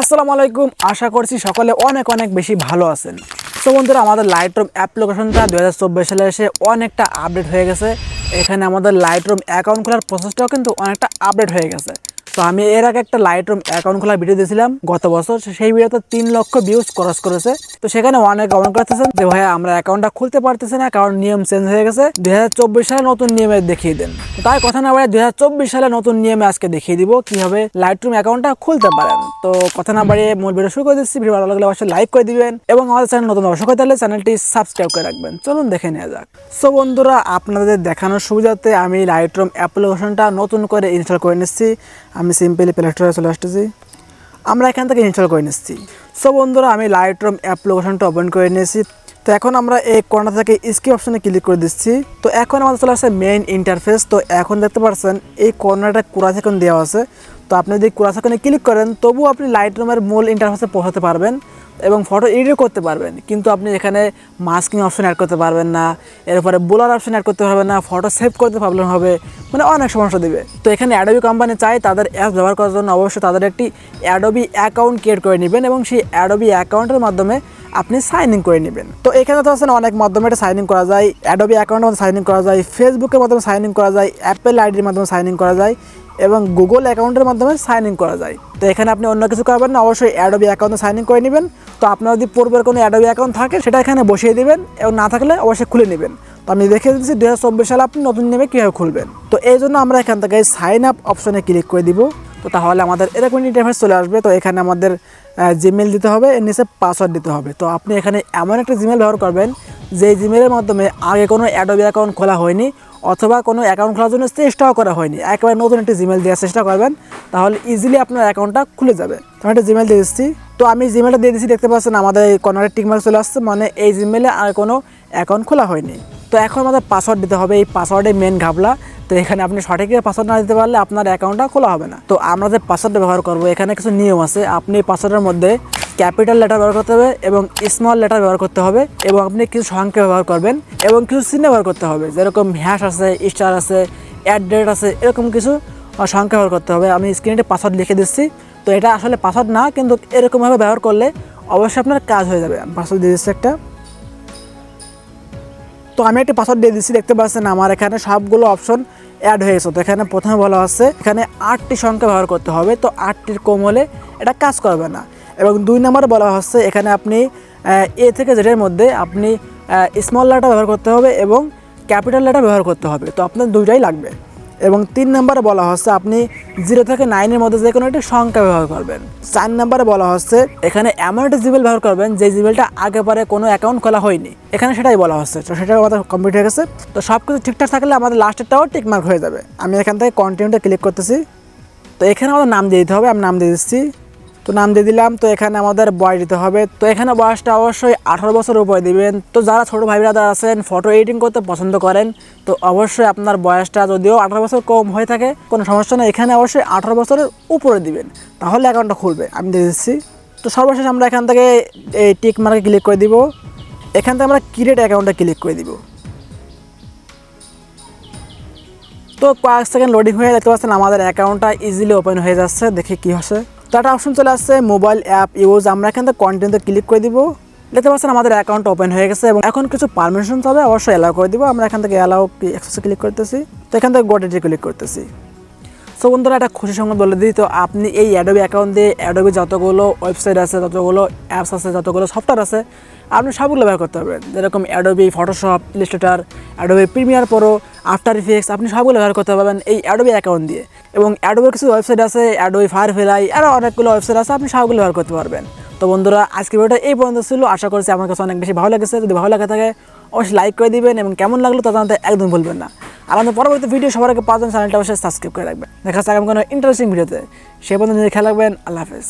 আসসালামু আলাইকুম। আশা করছি সকলে অনেক অনেক বেশি ভালো আছেন। তো বন্ধুরা, আমাদের লাইটরুম অ্যাপ্লিকেশনটা দু হাজার চব্বিশ সালে এসে অনেকটা আপডেট হয়ে গেছে। এখানে আমাদের লাইট রুম অ্যাকাউন্ট খোলার প্রসেসটাও কিন্তু অনেকটা আপডেট হয়ে গেছে। তো আমি এর আগে একটা লাইট রুম অ্যাকাউন্ট খোলার ভিডিও দিয়েছিলাম গত বছর। সেই ভিডিওতে তিন লক্ষ ভিউজ ক্রস করেছে। তো সেখানে অনেক কমেন্ট করতেছেন যে ভাই আমরা অ্যাকাউন্টটা খুলতে পারতেছি না, কারণ নিয়ম চেঞ্জ হয়ে গেছে। দুই সালে নতুন নিয়মে দেখিয়ে দেন। তাই কথা না বাড়িয়ে দুই সালে নতুন নিয়মে আজকে দেখিয়ে দিব কীভাবে লাইটরুম অ্যাকাউন্টটা খুলতে পারেন। তো কথা না বাড়িয়ে মূল ভিডিও শুরু করে দিচ্ছি। ভিডিও ভালো লাগলে অবশ্যই লাইক করে দিবেন এবং আমাদের চ্যানেল নতুন হয়ে তাহলে চ্যানেলটি সাবস্ক্রাইব করে রাখবেন। চলুন দেখে নেওয়া যাক। সো বন্ধুরা, আপনাদের দেখানোর সুবিধাতে আমি লাইট রুম অ্যাপ্লিকেশনটা নতুন করে ইনস্টল করে নিচ্ছি। আমি সিম্পলি প্লে স্টোরে চলে আসতেছি। আমরা এখান থেকে ইনস্টল করে নিচ্ছি। সো বন্ধুরা, আমি লাইট রুম অ্যাপ্লিকেশনটা ওপেন করে নিয়েছি। তো এখন আমরা এই কর্নার থেকে স্কি অপশনে ক্লিক করে দিচ্ছি। তো এখন আমাদের চলে আসছে মেইন ইন্টারফেস তো এখন দেখতে পাচ্ছেন, এই কর্নারটা কুড়া সেকেন্ড দেওয়া আছে। তো আপনি যদি কুড়া সেকেন্ডে ক্লিক করেন তবু আপনি লাইট রুমের মূল ইন্টারফেসে পৌঁছাতে পারবেন। এবং ফটো এডিট করতে পারবেন। কিন্তু আপনি এখানে মাস্কিং অপশন অ্যাড করতে পারবেন না, এরপরে বোলার অপশন অ্যাড করতে পারবেন না ফটো সেভ করতে প্রবলেম হবে মানে অনেক সমস্যা দেবে। তো এখানে অ্যাডোবি কোম্পানি চাই তাদের অ্যাপ ব্যবহার করার জন্য অবশ্যই তাদের একটি অ্যাডোবি অ্যাকাউন্ট ক্রিয়েট করে নেবেন এবং সেই অ্যাডোবি অ্যাকাউন্টের মাধ্যমে আপনি সাইন ইন করে নেবেন। তো এখানে তো আছেন অনেক মাধ্যমে এটা সাইন ইন করা যায় অ্যাডোবি অ্যাকাউন্টের মাধ্যমে সাইন ইন করা যায় ফেসবুকের মাধ্যমে সাইন ইন করা যায় অ্যাপেল আইডির মাধ্যমে সাইন ইন করা যায় এবং গুগল অ্যাকাউন্টের মাধ্যমে সাইন ইন করা যায়। তো এখানে আপনি অন্য কিছু করবেন না, অবশ্যই অ্যাডোবি অ্যাকাউন্টে সাইন ইন করে নেবেন। তো আপনার যদি পূর্বের কোনো অ্যাডোবি অ্যাকাউন্ট থাকে, সেটা এখানে বসিয়ে দিবেন এবং না থাকলে অবশ্যই খুলে নেবেন। তো আমি দেখে দিচ্ছি দু হাজার চব্বিশ সালে আপনি নতুন নেমে কীভাবে খুলবেন। তো এই জন্য আমরা এখান থেকে সাইন আপ অপশনে ক্লিক করে দিব। তো তাহলে আমাদের এরকম ইন্টারফেস চলে আসবে। তো এখানে আমাদের জিমেল দিতে হবে, এর নিচে পাসওয়ার্ড দিতে হবে। তো আপনি এখানে এমন একটা জিমেল ব্যবহার করবেন যে জিমেলের মাধ্যমে আগে কোনো অ্যাডোবি অ্যাকাউন্ট খোলা হয়নি অথবা কোনো অ্যাকাউন্ট খোলার জন্য চেষ্টাও করা হয়নি। একেবারে নতুন একটি জিমেল দেওয়ার চেষ্টা করবেন, তাহলে ইজিলি আপনার অ্যাকাউন্টটা খুলে যাবে। আমি একটা জিমেল দিয়ে দিচ্ছি। তো আমি জিমেলটা দিয়ে দিচ্ছি, দেখতে পাচ্ছেন আমাদের এই কর্নারে টিকমার্ক চলে আসছে মানে এই জিমেলে আর কোনো অ্যাকাউন্ট খোলা হয়নি। তো এখন আমাদের পাসওয়ার্ড দিতে হবে, এই পাসওয়ার্ডে মেন ঘাবলা তো এখানে আপনি সঠিক পাসওয়ার্ড না দিতে পারলে আপনার অ্যাকাউন্টটা খোলা হবে না। তো আমরা যে পাসওয়ার্ড ব্যবহার করব, এখানে কিছু নিয়ম আছে। আপনি পাসওয়ার্ডের মধ্যে ক্যাপিটাল লেটার ব্যবহার করতে হবে এবং স্মল লেটার ব্যবহার করতে হবে এবং আপনি কিছু সংখ্যা ব্যবহার করবেন এবং কিছু চিহ্ন ব্যবহার করতে হবে। যেরকম হ্যাশ আছে স্টার আছে অ্যাট ডেট আছে, এরকম কিছু সংখ্যা ব্যবহার করতে হবে। আমি স্ক্রিনে পাসওয়ার্ড লিখে দিচ্ছি। তো এটা আসলে পাসওয়ার্ড না, কিন্তু এরকমভাবে ব্যবহার করলে অবশ্যই আপনার কাজ হয়ে যাবে। পাসওয়ার্ড দিয়ে দিচ্ছি একটা। তো আমি একটা পাসওয়ার্ড দিয়ে দিচ্ছি, দেখতে পাচ্ছেন আমার এখানে সবগুলো অপশন অ্যাড হয়ে গেছে তো এখানে প্রথমে বলা হচ্ছে, এখানে আটটি সংখ্যা ব্যবহার করতে হবে। তো আটটির কম হলে এটা কাজ করবে না। এবং দুই নম্বরে বলা হচ্ছে, এখানে আপনি এ থেকে জেডের মধ্যে আপনি স্মল লেটার ব্যবহার করতে হবে এবং ক্যাপিটাল লেটার ব্যবহার করতে হবে। তো আপনার দুইটাই লাগবে। এবং তিন নম্বরে বলা হচ্ছে, আপনি জিরো থেকে নাইনের মধ্যে যে কোনো একটা সংখ্যা ব্যবহার করবেন। চার নম্বরে বলা হচ্ছে, এখানে এমন একটা জিমেল ব্যবহার করবেন, যে জিমেলটা আগে পরে কোনো অ্যাকাউন্ট খোলা হয়নি। এখানে সেটাই বলা হচ্ছে। তো সেটা আমাদের কমপ্লিট হয়ে গেছে। তো সব কিছু ঠিকঠাক থাকলে আমাদের লাস্টেরটাও টিকমার্ক হয়ে যাবে। আমি এখান থেকে কন্টিনিউটা ক্লিক করতেছি। তো এখানে আমাদের নাম দিয়ে দিতে হবে। আমি নাম দিয়ে দিচ্ছি তো নাম দিয়ে দিলাম, তো এখানে আমাদের বয়স দিতে হবে। তো এখানে বয়সটা অবশ্যই আঠারো বছর উপরে দিবেন। তো যারা ছোটো ভাই ব্রাদার আছেন ফটো এডিটিং করতে পছন্দ করেন, তো অবশ্যই আপনার বয়সটা যদিও আঠারো বছর কম হয়ে থাকে, কোনো সমস্যা নেই। এখানে অবশ্যই আঠারো বছরের উপরে দিবেন। তাহলে অ্যাকাউন্টটা খুলবে। আমি দিয়ে দিচ্ছি। তো সর্বশেষ আমরা এখান থেকে এই টিক মার্কে ক্লিক করে দিব। এখান থেকে আমরা ক্রিয়েট অ্যাকাউন্টে ক্লিক করে দিব। তো কয়েক সেকেন্ড লোডিং হয়ে দেখতে পাচ্ছেন আমাদের অ্যাকাউন্টটা ইজিলি ওপেন হয়ে যাচ্ছে। দেখি কি হচ্ছে। তো একটা অপশন চলে আসছে, মোবাইল অ্যাপ, ইউজ, আমরা এখান থেকে কন্টেন্টে ক্লিক করে দিব। দেখতে পাচ্ছেন আমাদের অ্যাকাউন্ট ওপেন হয়ে গেছে এবং এখন কিছু পারমিশন হবে, অবশ্যই অ্যালাউ করে দিব। আমরা এখান থেকে অ্যালাউ অ্যাক্সেসে ক্লিক করতেছি। তো এখান থেকে গোটেটি ক্লিক করতেছি। সো বন্ধুরা, একটা খুশি সঙ্গে বলে দিই। তো আপনি এই অ্যাডোবি অ্যাকাউন্ট দিয়ে অ্যাডোবি যতগুলো ওয়েবসাইট আছে, যতগুলো অ্যাপস আছে, যতগুলো সফটওয়্যার আছে আপনি সবগুলো ব্যবহার করতে পারবেন। যেরকম Adobe Photoshop Illustrator Adobe Premiere Pro After Effects আপনি সবগুলো ব্যবহার করতে পারবেন এই অ্যাডোবি অ্যাকাউন্ট দিয়ে। এবং অ্যাডোবির কিছু ওয়েবসাইট আছে অ্যাডোবি ফায়ার ফেলাই আরও অনেকগুলো ওয়েবসাইট আছে, আপনি সবগুলো ব্যবহার করতে পারবেন। তো বন্ধুরা, আজকের ভিডিওটা এই পর্যন্ত ছিল। আশা করছি আমার কাছে অনেক বেশি ভালো লেগেছে। যদি ভালো লাগে থাকে, অবশ্যই লাইক করে দিবেন এবং কেমন লাগল তা জানাতে একদম ভুলবেন না। আর আমাদের পরবর্তী ভিডিও সবার আগে পাঁচজন চ্যানেলটা অবশ্যই সাবস্ক্রাইব করে রাখবেন। দেখা যাচ্ছে আগামী কোনো ইন্টারেস্টিং ভিডিওতে সে পর্যন্ত নিজে খেয়াল রাখবেন, আল্লাহ হাফেজ।